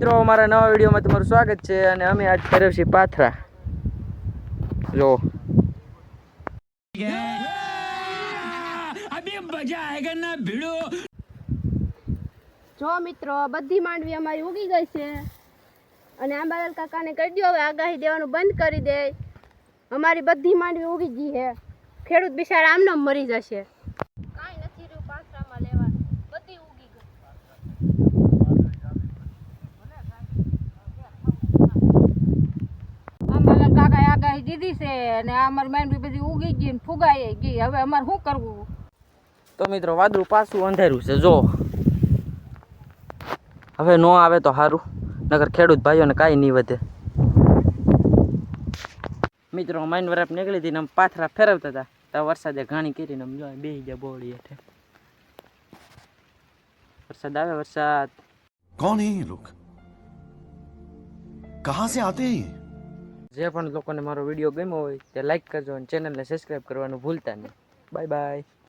મિત્રો, અમારા નવા વિડીયોમાં તમારું સ્વાગત છે અને અમે આજ કર્યો છીએ પાથરા. જો. જો મિત્રો, બધી માંડવી અમારી ઉગી ગઈ છે. અને આંબાલાલ કાકાને કહી દો હવે આગાહી દેવાનું બંધ કરી દે. અમારી બધી માંડવી ઉગી ગઈ છે. ખેડૂત બિચારા આમનો આમ મરી જશે કાંઈ નથી રહ્યું પાથરામાં લેવા બધી ઉગી ગઈ અમારા કીધી છે અને આ અમારી બી બધી ઉગી ગઈ ને ફુગાઈ ગઈ. હવે અમારે શું કરવું? તો મિત્રો વાદળું પાછું અંધારું છે જો. હવે ન આવે તો સારું નગર ખેડૂત ભાઈઓને કાંઈ નહીં વધે. મિત્રો માઇન વરાપ નીકળી હતી ને આમ પાથરા ફેરવતા હતા તો વરસાદે ઘાણી કરીને આમ જો બેસી ગયા બોળી હેઠે. વરસાદ આવે વરસાદ. કોણ હે લોક કહા સે આતે હે જે પણ લોકોને મારો વીડિયો ગમ્યો હોય તે લાઈક કરજો અને ચેનલને સબસ્ક્રાઈબ કરવાનું ભૂલતા નહીં. Bye bye